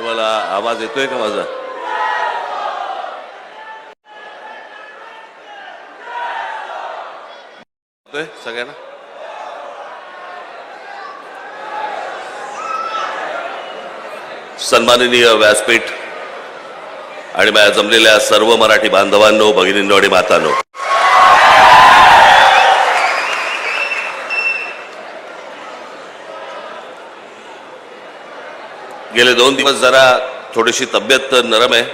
तुम्हाला आवाज येतोय का माझा? सगळ्यांना? सन्माननीय व्यासपीठ आणि माझ्या जमलेल्या सर्व मराठी बांधवांनो भगिनींनो आणि मातांनो. गेले दोन दिवस जरा थोडीशी तब्येत नरम आहे.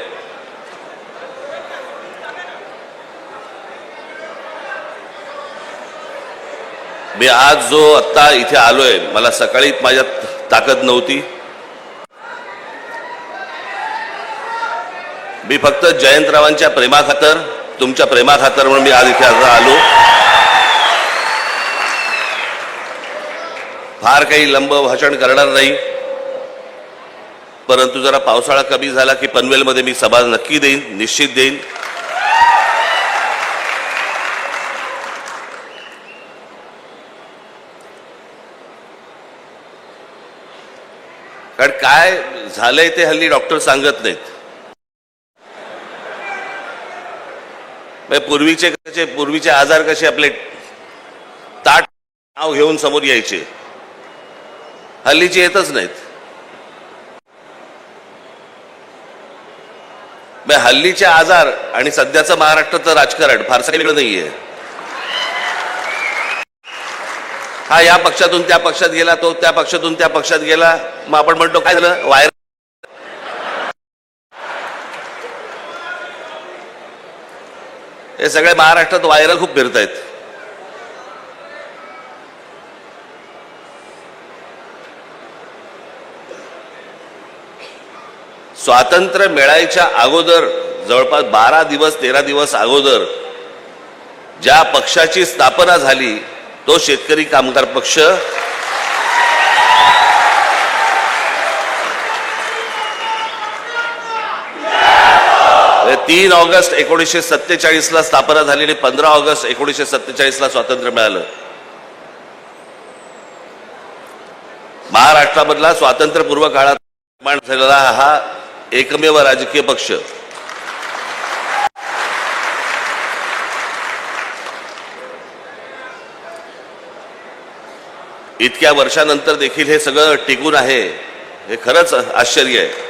मी आज जो आत्ता इथे आलोय मला सकाळी माझ्यात ताकद नव्हती. मी फक्त जयंतरावांच्या प्रेमाखातर तुमच्या प्रेमाखातर म्हणून मी आज इथे आता आलो. फार काही लंब भाषण करणार नाही. परंतु जरा पावसाळा कमी झाला की पनवेलमध्ये मी सभा नक्की देईन निश्चित देईन. कारण काय झालंय ते हल्ली डॉक्टर सांगत नाहीत. म्हणजे पूर्वीचे कसे पूर्वीचे आजार कसे आपले ताट नाव घेऊन समोर यायचे. हल्लीचे येतच नाहीत. हल्लीचे आजार आणि सध्याचं महाराष्ट्राचं राजकारण फारसं काही वेगळं नाहीये. हा या पक्षातून त्या पक्षात गेला तो त्या पक्षातून त्या पक्षात गेला. मग आपण म्हणतो काय झालं? वायर हे सगळे महाराष्ट्रात वायर खूप फिरत स्वातंत्र्य मिळायच्या अगोदर जवळपास बारा दिवस तेरा दिवस अगोदर ज्या पक्षाची स्थापना झाली तो शेतकरी कामगार पक्ष तीन ऑगस्ट एकोणीसशे सत्तेचाळीस ला स्थापना झाली आणि पंधरा ऑगस्ट एकोणीसशे सत्तेचाळीस ला स्वातंत्र्य मिळालं. महाराष्ट्रामधला स्वातंत्र्यपूर्व काळात निर्माण झालेला हा एकमेव राजकीय पक्ष. इतक्या वर्षानंतर देखील हे सगळं टिकून आहे हे खरंच आश्चर्य आहे.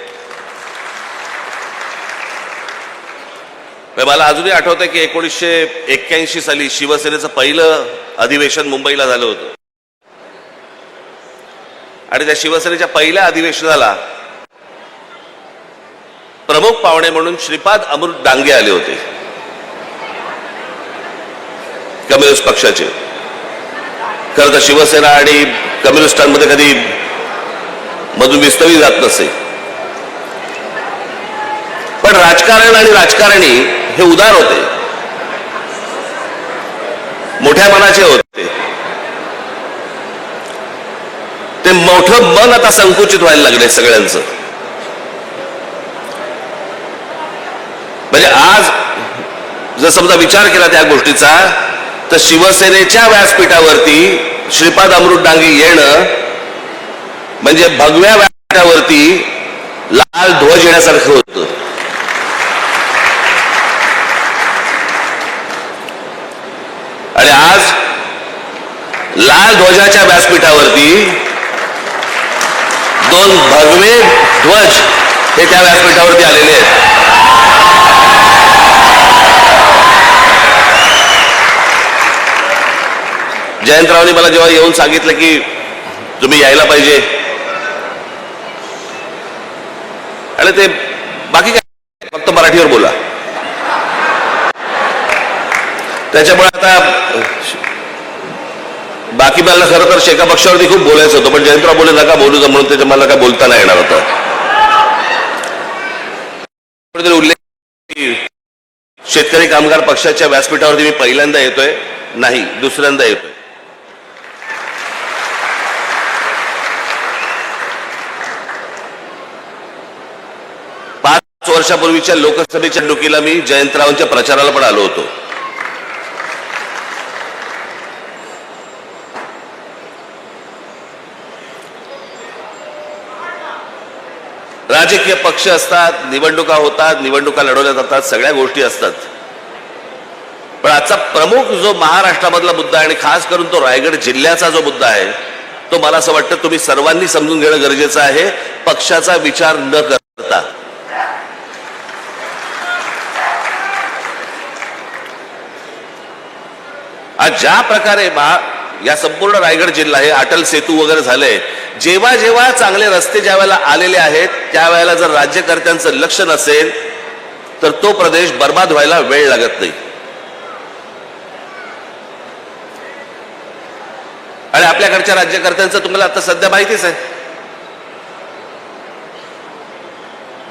मला अजूनही आठवतंय की एकोणीसशे एक्क्याऐंशी साली शिवसेनेचं पहिलं अधिवेशन मुंबईला झालं होतं. आणि त्या शिवसेनेच्या पहिल्या अधिवेशनाला प्रमुख पाहुणे म्हणून श्रीपाद अमृत डांगे आले होते. कम्युनिस्ट पक्षाचे. खरं तर शिवसेना आणि कम्युनिस्टांमध्ये कधी मधून विस्तवी जात नसे. पण राजकारण आणि राजकारणी हे उदार होते. मोठ्या मनाचे होते. ते मोठं मन आता संकुचित व्हायला लागले सगळ्यांचं. म्हणजे आज जर समजा विचार केला त्या गोष्टीचा तर शिवसेनेच्या व्यासपीठावरती श्रीपाद अमृत डांगे येणं म्हणजे भगव्या व्यासपीठावरती लाल ध्वज येण्यासारखं होतं. आणि आज लाल ध्वजाच्या व्यासपीठावरती दोन भगवे ध्वज हे त्या व्यासपीठावरती आलेले आहेत जयंतरावनी मला जेव्हा येऊन सांगितलं की तुम्ही यायला पाहिजे आणि ते बाकी काय? फक्त मराठीवर बोला. त्याच्यामुळे आता बाकी मला खरं तर शेका पक्षावरती खूप बोलायचं होतं पण जयंतराव बोले नका बोलू जा म्हणून त्याच्या मला काय बोलता नाही येणार होतं उल्लेख शेतकरी कामगार पक्षाच्या व्यासपीठावरती मी पहिल्यांदा येतोय नाही दुसऱ्यांदा येतोय. वर्षापूर्वीच्या लोकसभेच्या निवडणुकीला मी जयंतरावांच्या प्रचाराला पण आलो होतो. राजकीय पक्ष असतात निवडणुका होतात निवडणुका लढवल्या जातात सगळ्या गोष्टी असतात. पण आजचा प्रमुख जो महाराष्ट्रामधला मुद्दा आहे आणि खास करून तो रायगड जिल्ह्याचा जो मुद्दा आहे तो मला असं वाटतं तुम्ही सर्वांनी समजून घेणं गरजेचं आहे पक्षाचा विचार न करता आज ज्या प्रकारे बा या संपूर्ण रायगड जिल्हा हे अटल सेतू वगैरे झालंय जेव्हा जेव्हा चांगले रस्ते ज्या वेळेला आलेले आहेत त्यावेळेला जर राज्यकर्त्यांचं लक्ष नसेल तर तो प्रदेश बर्बाद व्हायला वेळ लागत नाही. आणि आपल्याकडच्या राज्यकर्त्यांचं तुम्हाला आता सध्या माहितीच आहे.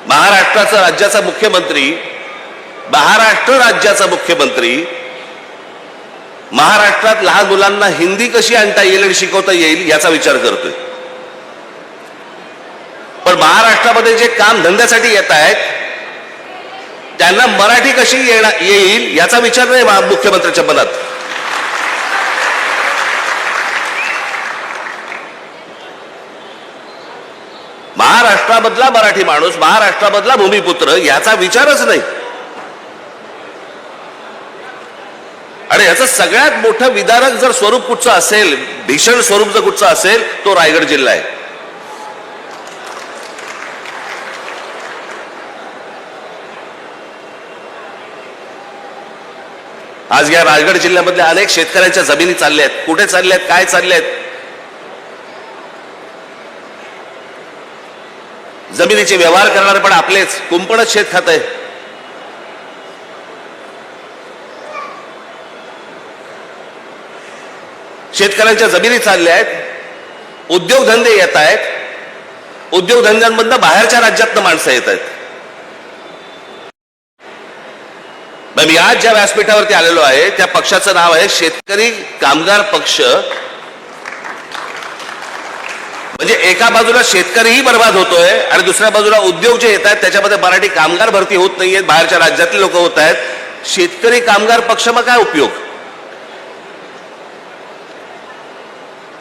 महाराष्ट्राचा राज्याचा मुख्यमंत्री महाराष्ट्र राज्याचा मुख्यमंत्री महाराष्ट्रात लहान मुलांना हिंदी कशी आणता येईल आणि शिकवता येईल याचा विचार करतोय. पण महाराष्ट्रामध्ये जे काम धंद्यासाठी येत आहेत त्यांना मराठी कशी येणार येईल याचा विचार नाही मुख्यमंत्र्यांच्या मुख्यमंत्र्याच्या मनात. महाराष्ट्रामधला मराठी माणूस महाराष्ट्रामधला भूमिपुत्र याचा विचारच नाही. आणि याचं सगळ्यात मोठं विदारक जर स्वरूप कुठचं असेल भीषण स्वरूप जर कुठचं असेल तो रायगड जिल्हा आहे. आज या रायगड जिल्ह्यामधल्या अनेक शेतकऱ्यांच्या जमिनी चालल्या आहेत कुठे चालल्या आहेत काय चालल्या आहेत जमिनीचे व्यवहार करणारे पण आपलेच. कुंपणच शेत खात आहे शेतकऱ्यांच्या जमिनी चालल्या आहेत उद्योगधंदे येत आहेत उद्योगधंद्यांमधनं बाहेरच्या राज्यातनं माणसं येत आहेत. मग मी आज ज्या व्यासपीठावरती आलेलो आहे त्या पक्षाचं नाव आहे शेतकरी कामगार पक्ष. म्हणजे एका बाजूला शेतकरीही बर्बाद होतोय आणि दुसऱ्या बाजूला उद्योग जे येत आहेत त्याच्यामध्ये मराठी कामगार भरती होत नाहीयेत बाहेरच्या राज्यातले लोक होत आहेत. शेतकरी कामगार पक्ष मग काय उपयोग?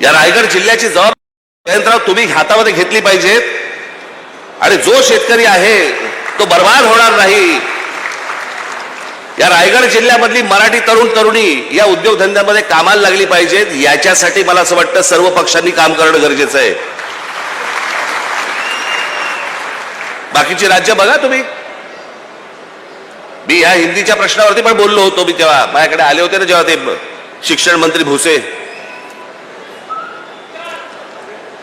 या रायगड जिल्ह्याची जबाबदारी जयंतराव तुम्ही हातामध्ये घेतली पाहिजेत. आणि जो शेतकरी आहे तो बर्बाद होणार नाही. या रायगड जिल्ह्यामधली मराठी तरुण तरुणी या उद्योगधंद्यामध्ये कामाला लागली पाहिजेत. याच्यासाठी मला असं वाटतं सर्व पक्षांनी काम करणं गरजेचं आहे. बाकीची राज्य बघा तुम्ही. मी या हिंदीच्या प्रश्नावरती पण बोललो होतो मी तेव्हा. माझ्याकडे आले होते ना जेव्हा ते शिक्षण मंत्री भुसे.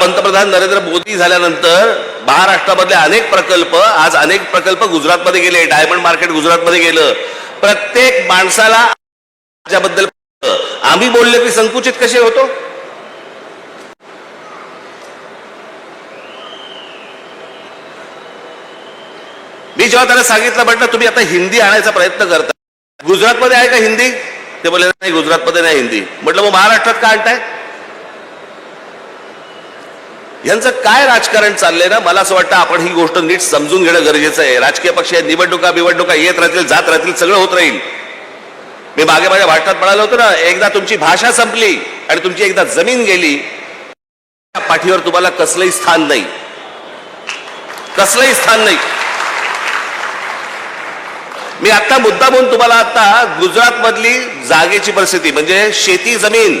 पंतप्रधान नरेंद्र मोदी झाल्यानंतर महाराष्ट्रामधले अनेक प्रकल्प आज अनेक प्रकल्प गुजरातमध्ये गेले. डायमंड मार्केट गुजरातमध्ये गेलं. प्रत्येक माणसाला त्याबद्दल आम्ही बोलले की संकुचित कसे होतो? मी जेव्हा त्याला सांगितलं म्हटलं तुम्ही आता हिंदी आणायचा प्रयत्न करता. गुजरातमध्ये आहे का हिंदी? ते बोलले नाही गुजरातमध्ये नाही हिंदी. म्हटलं मग महाराष्ट्रात का आणताय? यांचं काय राजकारण चाललंय ना? मला असं वाटतं आपण ही गोष्ट नीट समजून घेणं गरजेचं आहे. राजकीय पक्ष निवडणुका बिवडणुका येत राहतील जात राहतील सगळं होत राहील. मी मागे माझ्या भाषणात म्हणालो होतो ना एकदा तुमची भाषा संपली आणि तुमची एकदा जमीन गेली पाठीवर तुम्हाला कसलंही स्थान नाही. कसलंही स्थान नाही. मी आता मुद्दा म्हणून तुम्हाला आता गुजरात मधली जागेची परिस्थिती म्हणजे शेती जमीन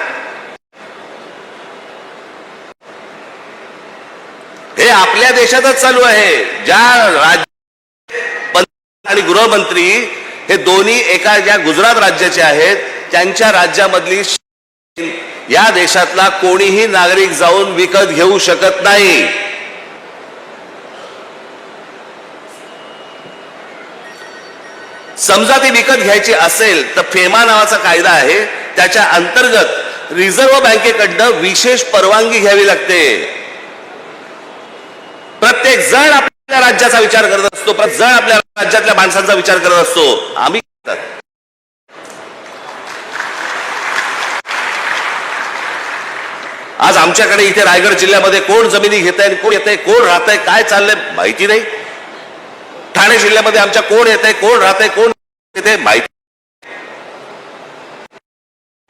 हे आपल्या देशातच चालू आहे. ज्या राज्य आणि गृहमंत्री हे दोन्ही एका ज्या गुजरात राज्याचे आहेत त्यांच्या राज्यामधली या देशातला कोणीही नागरिक जाऊन विकत घेऊ शकत नाही. समजा ती विकत घ्यायची असेल तर फेमा नावाचा कायदा आहे. त्याच्या अंतर्गत रिझर्व्ह बँकेकडनं विशेष परवानगी घ्यावी लागते. प्रत्येक जण आपल्या राज्याचा विचार करत असतो. प्रत्येक जण आपल्या राज्यातल्या माणसांचा विचार करत असतो. आम्ही आज आमच्याकडे इथे रायगड जिल्ह्यामध्ये कोण जमिनी घेत आहे कोण येत आहे कोण राहत आहे काय चाललंय माहिती नाही. ठाणे जिल्ह्यामध्ये आमच्या कोण येत आहे कोण राहत आहे कोण येते माहिती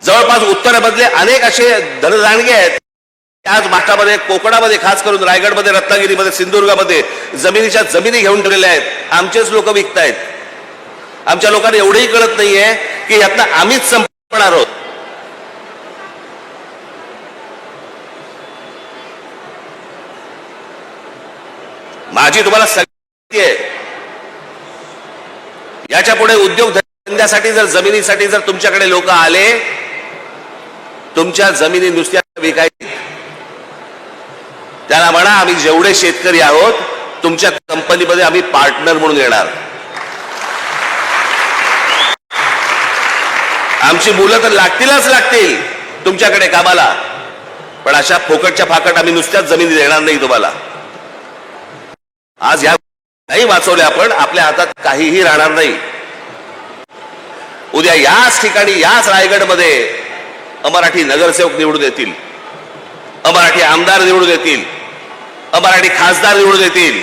जवळपास उत्तरेमधले अनेक असे धनदानगे आहेत. आज महाराष्ट्रामध्ये कोकणामध्ये खास करून रायगडमध्ये रत्नागिरीमध्ये सिंधुदुर्गामध्ये जमिनीच्या जमिनी घेऊन ठेवलेल्या आहेत. आमचेच लोक विकतायत. आमच्या लोकांना एवढंही कळत नाहीये की यातनं आम्हीच संपणार आहोत. माझी तुम्हाला सगळी आहे. याच्यापुढे उद्योग धंद्यासाठी जर जमिनीसाठी जर तुमच्याकडे लोक आले तुमच्या जमिनी नुसत्या विकायची. त्याला म्हणा आम्ही जेवढे शेतकरी आहोत तुमच्या कंपनीमध्ये आम्ही पार्टनर म्हणून येणार. आमची मुलं तर लागतीलच लागतील तुमच्याकडे कामाला. पण अशा फोकटच्या फाकट आम्ही नुसत्याच जमिनी देणार नाही तुम्हाला. आज या नाही वाचवल्या आपण आपल्या हातात काहीही राहणार नाही. उद्या याच ठिकाणी याच रायगडमध्ये अमराठी नगरसेवक निवडून येतील. अमराठी आमदार निवडून येतील. मराठी खासदार निवडून येतील.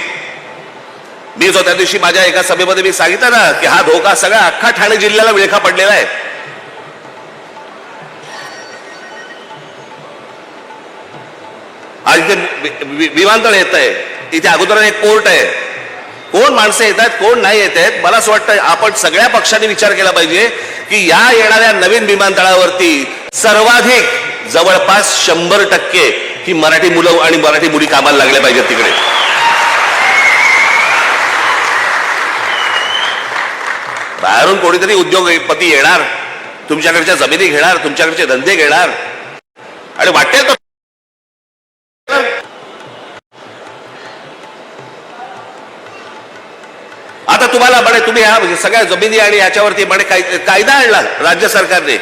मी जो त्या दिवशी माझ्या एका सभेमध्ये मी सांगितलं ना की हा धोका सगळा अख्खा ठाणे जिल्ह्याला विळखा पडलेला आहे. आज इथे विमानतळ येत आहे. इथे अगोदर एक कोर्ट आहे. कोण माणसं येत आहेत कोण नाही येत आहेत मला असं वाटतं आपण सगळ्या पक्षांनी विचार केला पाहिजे की या येणाऱ्या नवीन विमानतळावरती सर्वाधिक जवळपास शंभर टक्के की मराठी मुलं आणि मराठी मुली कामाला लागल्या पाहिजेत तिकडे. बाहेरून कोणीतरी उद्योगपती येणार तुमच्याकडच्या जमिनी घेणार तुमच्याकडचे धंदे घेणार. आणि वाटेल तर आता तुम्हाला म्हणे तुम्ही ह्या म्हणजे सगळ्या जमिनी आणि याच्यावरती म्हणे कायदा आणला राज्य सरकारने.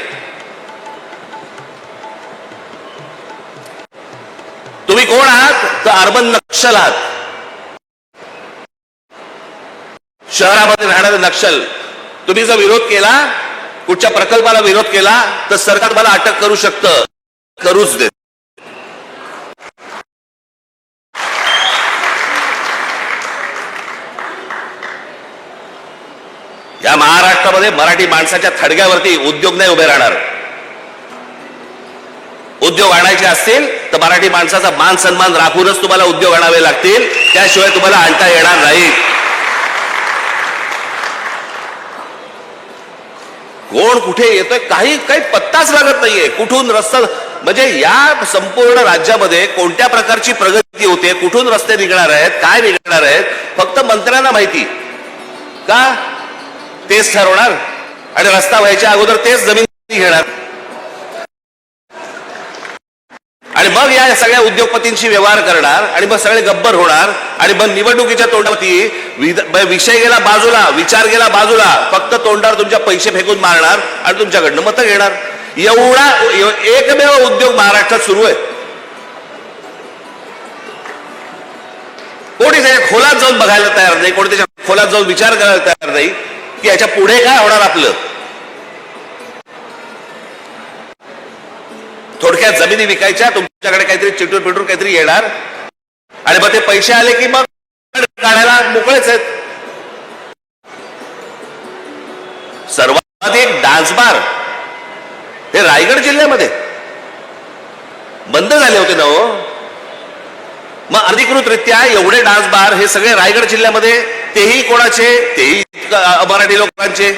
तुम्ही कोण आहात? तर अर्बन नक्षल आहात. शहरामध्ये राहणारे नक्षल तुम्ही जर विरोध केला कुठच्या प्रकल्पाला विरोध केला तर सरकार मला अटक करू शकतं. करूच देत. या महाराष्ट्रामध्ये मराठी माणसाच्या थडग्यावरती उद्योग नाही उभे राहणार. उद्योग आणायचे असतील तर मराठी माणसाचा मान सन्मान राखूनच तुम्हाला उद्योग आणावे लागतील. त्याशिवाय तुम्हाला आणता येणार नाही. कोण कुठे येतोय काही काही पत्ताच लागत नाहीये. कुठून रस्ता म्हणजे या संपूर्ण राज्यामध्ये कोणत्या प्रकारची प्रगती होते कुठून रस्ते निघणार आहेत काय निघणार आहेत फक्त मंत्र्यांना माहिती. का? तेच ठरवणार. आणि रस्ता व्हायच्या अगोदर तेच जमीन घेणार. आणि मग या सगळ्या उद्योगपतींशी व्यवहार करणार आणि मग सगळे गब्बर होणार आणि मग निवडणुकीच्या तोंडावरती विषय गेला बाजूला विचार गेला बाजूला फक्त तोंडावर तुमच्या पैसे फेकून मारणार आणि तुमच्याकडनं मतं घेणार. एवढा एकमेव उद्योग महाराष्ट्रात सुरू आहे. कोणी त्याच्या खोलात जाऊन बघायला तयार नाही कोणी त्याच्या खोलात जाऊन विचार करायला तयार नाही की याच्यापुढे काय होणार आपलं? थोडक्यात जमिनी विकायच्या तुमच्याकडे काहीतरी चिटून पिटून काहीतरी येणार. आणि मग ते पैसे आले की मग काढायला मोकळेच आहेत. सर्वाधिक डान्स बार हे रायगड जिल्ह्यामध्ये. बंद झाले होते ना हो. मग अधिकृतरित्या एवढे डान्स बार हे सगळे रायगड जिल्ह्यामध्ये तेही कोणाचे? तेही मराठी लोकांचे.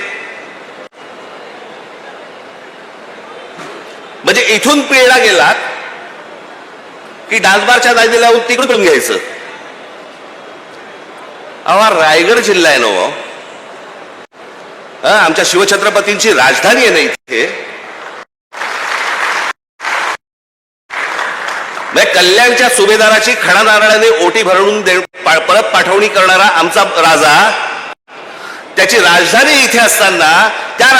म्हणजे इथून पिळला गेलात की डासबारच्या बारच्या दायदे करून तिकडून घ्यायचं. अहो रायगड जिल्हा आहे ना हो. आमच्या शिवछत्रपतींची राजधानी आहे ना इथे. म्हणजे कल्याणच्या सुभेदाराची खडा नारळाने ओटी भरून दे परत पाठवणी करणारा आमचा राजा त्याची राजधानी इथे असताना त्या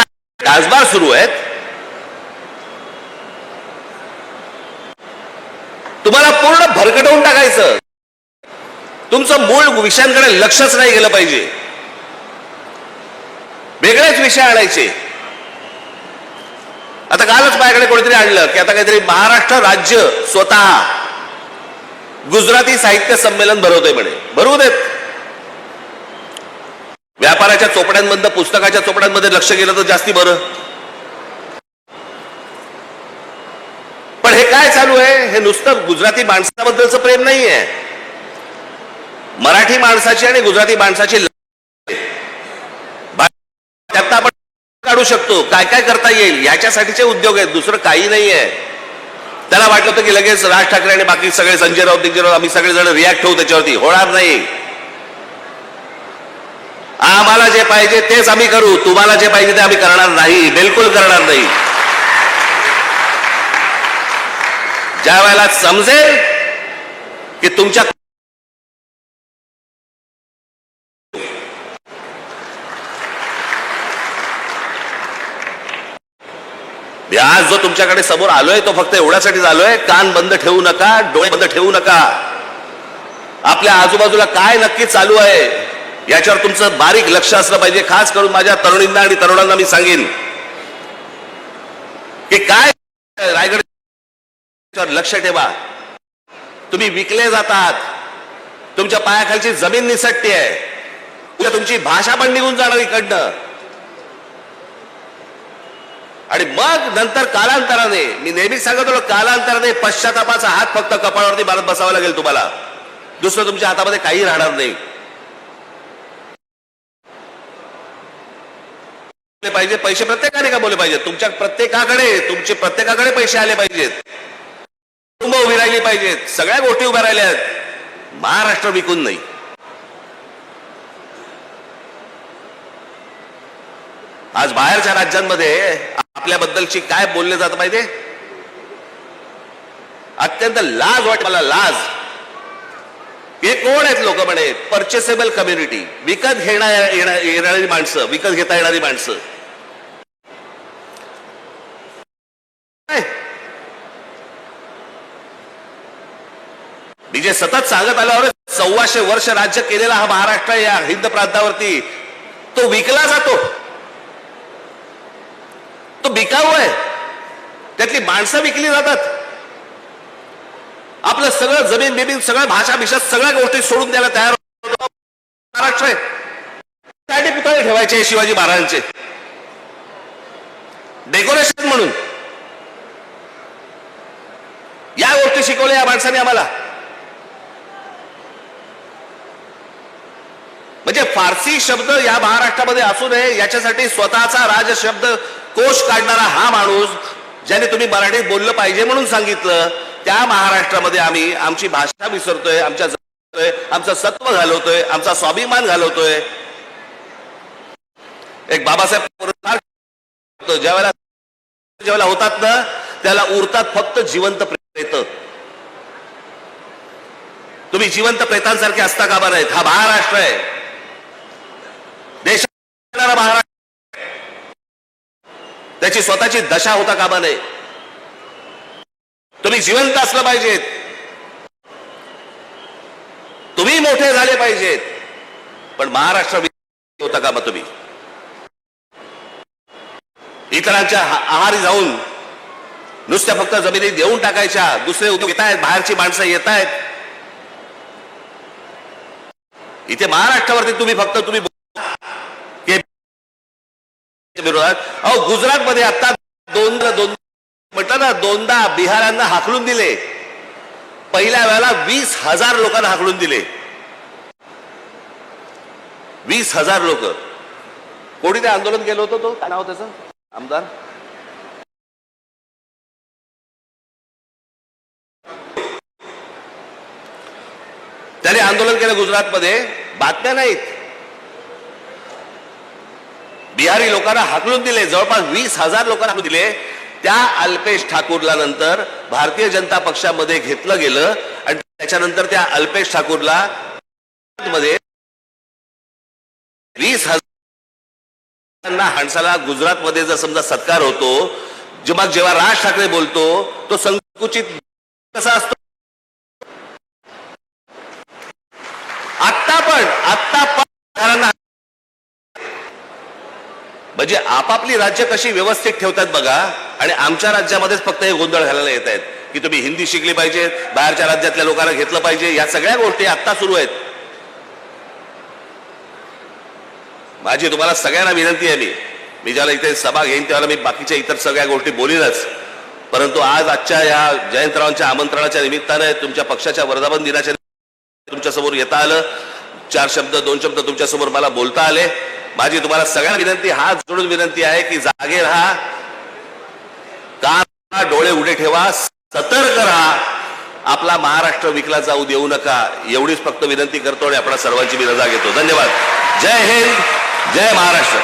डासबार सुरू आहेत. तुम्हाला पूर्ण भरकटवून टाकायचं. तुमचं मूळ विषयांकडे लक्षच नाही गेलं पाहिजे. वेगळेच विषय आणायचे. आता कालच माझ्याकडे कोणीतरी आणलं की आता काहीतरी महाराष्ट्र राज्य स्वतः गुजराती साहित्य संमेलन भरवतोय म्हणे. भरवू देत. व्यापाराच्या चोपड्यांमधनं पुस्तकाच्या चोपड्यांमध्ये लक्ष गेलं तर जास्ती बरं पण हे काय चालू आहे हे नुसतं गुजराती माणसाबद्दलचं प्रेम नाही आहे मराठी माणसाची आणि गुजराती माणसाची लढाई त्यातनं आपण काढू शकतो काय काय करता येईल याच्यासाठीचे उद्योग आहेत दुसरं काही नाही आहे त्याला वाटलं होतं की लगेच राज ठाकरे आणि बाकी सगळे संजय राऊत दिग्जय राऊत आम्ही सगळेजण रिॲक्ट होऊ त्याच्यावरती. होणार नाही. आम्हाला जे पाहिजे तेच आम्ही करू तुम्हाला जे पाहिजे ते आम्ही करणार नाही बिलकुल करणार नाही. ज्या वेळेला समजेल की तुमच्या आज जो तुमच्याकडे समोर आलोय तो फक्त एवढ्यासाठीच आलोय कान बंद ठेवू नका डोळे बंद ठेवू नका. आपल्या आजूबाजूला काय नक्की चालू आहे याच्यावर तुमचं बारीक लक्ष असलं पाहिजे खास करून माझ्या तरुणींना आणि तरुणांना मी सांगेन. की काय रायगड लक्ष ठेवा. तुम्ही विकले जातात. तुमच्या पायाखालची जमीन निसटते. आहे उद्या तुमची भाषा पण निघून जाणार इकडनं. आणि मग नंतर कालांतराने मी नेहमीच सांगत होतो कालांतराने पश्चातापाचा हात फक्त कपाळावरती मारत बसावा लागेल तुम्हाला. दुसरं तुमच्या हातामध्ये काही राहणार नाही. बोलले पाहिजे पैसे प्रत्येकाने का बोलले पाहिजेत? तुमच्या प्रत्येकाकडे तुमचे प्रत्येकाकडे पैसे आले पाहिजेत. कुटुंब उभी राहिली पाहिजेत. सगळ्या गोष्टी उभ्या राहिल्या आहेत. महाराष्ट्र विकून नाही. आज बाहेरच्या राज्यांमध्ये आपल्याबद्दलची काय बोलले जात पाहिजे? अत्यंत लाज वाट मला लाज. हे कोण आहेत लोक म्हणे. परचेसेबल कम्युनिटी विकत घेणार येणारी माणसं विकत घेता येणारी माणसं. मी जे सतत सांगत आल्यावर सव्वाशे वर्ष राज्य केलेला हा महाराष्ट्र या हिंद प्रांतावरती. तो विकला जातो. तो बिकाऊ आहे. त्यातली माणसं विकली जातात. आपलं सगळं जमीन बिमीन सगळं भाषा भिषा सगळ्या गोष्टी सोडून द्यायला तयार होतो. महाराष्ट्र आहे. त्यासाठी पुतळे ठेवायचे शिवाजी महाराजांचे. डेकोरेशन म्हणून. या गोष्टी शिकवल्या या माणसाने आम्हाला. म्हणजे फारसी शब्द या महाराष्ट्रामध्ये असू नये याच्यासाठी स्वतःचा राज शब्द कोश काढणारा हा माणूस ज्याने तुम्ही मराठीत बोललं पाहिजे म्हणून सांगितलं त्या महाराष्ट्रामध्ये आम्ही आमची भाषा विसरतोय आमच्या आमचं सत्व घालवतोय आमचा स्वाभिमान घालवतोय. एक बाबासाहेब पुरस्कार ज्यावेळेला होतात ना त्याला उरतात फक्त जिवंत प्रेत. तुम्ही जिवंत प्रेतांसारखे असता कामा नाहीत हा महाराष्ट्र आहे. देशात महाराष्ट्र त्याची स्वतःची दशा होता कामा नये. तुम्ही जिवंत असलं पाहिजेत. तुम्ही मोठे झाले पाहिजेत. पण महाराष्ट्र होता कामा तुम्ही. इतरांच्या आहारी जाऊन नुसत्या फक्त जमिनी देऊन टाकायच्या दुसरे उद्योग येत आहेत बाहेरची माणसं येत आहेत इथे महाराष्ट्रावरती तुम्ही फक्त तुम्ही विरोधात. अहो गुजरात मध्ये आता दोनदा दोन म्हटलं ना दोनदा बिहारांना हाकलून दिले. पहिल्या वेळेला वीस हजार लोकांना हाकलून दिले. वीस हजार लोक. कोणी ते आंदोलन केलं होतं तो? काय नाव त्याचं? आमदार? त्याने आंदोलन केलं गुजरातमध्ये. बातम्या नाहीत. बिहारी लोकांना हाकलून दिले जवळपास वीस हजार लोकांना दिले. त्या अल्पेश ठाकूरला नंतर भारतीय जनता पक्षामध्ये घेतलं गेलं आणि त्याच्यानंतर त्या अल्पेश ठाकूरला मध्ये वीस हजार हाणसाला गुजरातमध्ये जर समजा सत्कार होतो जेव्हा जेव्हा राज ठाकरे बोलतो तो संकुचित कसा असतो? आत्ता पण आत्ता पण म्हणजे आपापली राज्य कशी व्यवस्थित ठेवतात बघा आणि आमच्या राज्यामध्येच फक्त हे गोंधळ घालायला येत आहेत की तुम्ही हिंदी शिकली पाहिजे बाहेरच्या राज्यातल्या लोकांना घेतलं पाहिजे या सगळ्या गोष्टी आत्ता सुरू आहेत. माझी तुम्हाला सगळ्यांना विनंती आहे मी. मी ज्याला इथे सभा घेईन त्याला मी बाकीच्या इतर सगळ्या गोष्टी बोलीनच परंतु आज आजच्या या जयंतरावांच्या आमंत्रणाच्या निमित्ताने तुमच्या पक्षाच्या वर्धापन दिनाच्या तुमच्यासमोर येता आलं. चार शब्द दोन शब्द तुमच्यासमोर मला बोलता आले. माझी तुम्हाला सगळ्यांना विनंती हात जोडून विनंती आहे की जागे राहा. कान डोळे उडे ठेवा सतर्क राहा. आपला महाराष्ट्र विकला जाऊ देऊ नका एवढीच फक्त विनंती करतो आणि आपल्या सर्वांची मी रजा घेतो. धन्यवाद. जय हिंद जय महाराष्ट्र.